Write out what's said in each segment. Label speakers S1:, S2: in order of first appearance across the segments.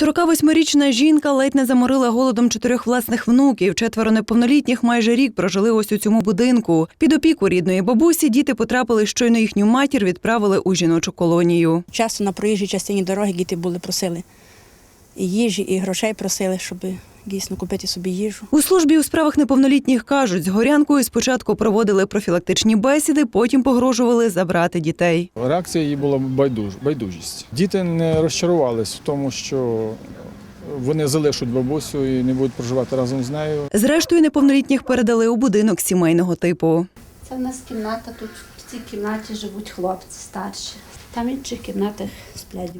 S1: 48-річна жінка ледь не заморила голодом чотирьох власних внуків. Четверо неповнолітніх майже рік прожили ось у цьому будинку. Під опіку рідної бабусі діти потрапили, щойно їхню матір відправили у жіночу колонію.
S2: Часто на проїжджій частині дороги діти були просили і їжі, і грошей просили, щоб дійсно купити собі їжу.
S1: У службі у справах неповнолітніх кажуть, з горянкою спочатку проводили профілактичні бесіди, потім погрожували забрати дітей.
S3: Реакція її була байдуж, байдужість. Діти не розчарувались в тому, що вони залишать бабусю і не будуть проживати разом з нею.
S1: Зрештою, неповнолітніх передали у будинок сімейного типу.
S4: Це в нас кімната, тут в цій кімнаті живуть хлопці старші. Там в інших кімнатах сплять.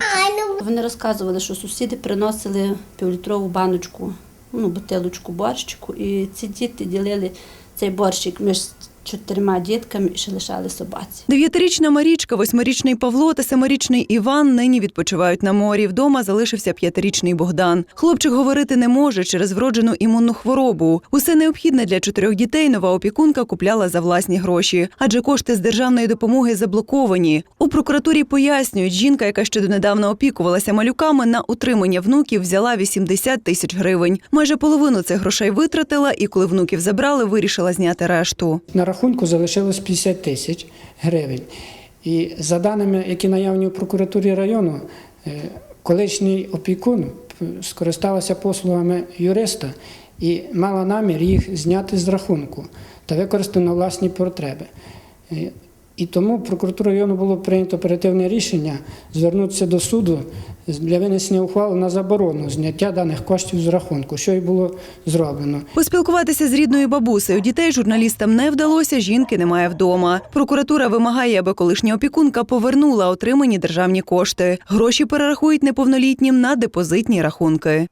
S4: Вони розказували, що сусіди приносили півлітрову баночку, ну, бутилочку борщику, і ці діти ділили цей борщик між чотирма дітками і ще лишали собаці.
S1: Дев'ятирічна Марічка, восьмирічний Павло та семирічний Іван нині відпочивають на морі. Вдома залишився п'ятирічний Богдан. Хлопчик говорити не може через вроджену імунну хворобу. Усе необхідне для чотирьох дітей нова опікунка купляла за власні гроші, адже кошти з державної допомоги заблоковані. У прокуратурі пояснюють, жінка, яка ще донедавна опікувалася малюками, на утримання внуків взяла 80 тисяч гривень. Майже половину цих грошей витратила, і коли внуків забрали, вирішила зняти решту.
S5: Рахунку залишилось 50 тисяч гривень. І за даними, які наявні у прокуратурі району, е, колишній опікун скористався послугами юриста і мала намір їх зняти з рахунку та використати на власні потреби. І тому прокуратурою району було прийнято оперативне рішення звернутися до суду для винесення ухвали на заборону зняття даних коштів з рахунку, що і було зроблено.
S1: Поспілкуватися з рідною бабусею дітей журналістам не вдалося. Жінки немає вдома. Прокуратура вимагає, аби колишня опікунка повернула отримані державні кошти. Гроші перерахують неповнолітнім на депозитні рахунки.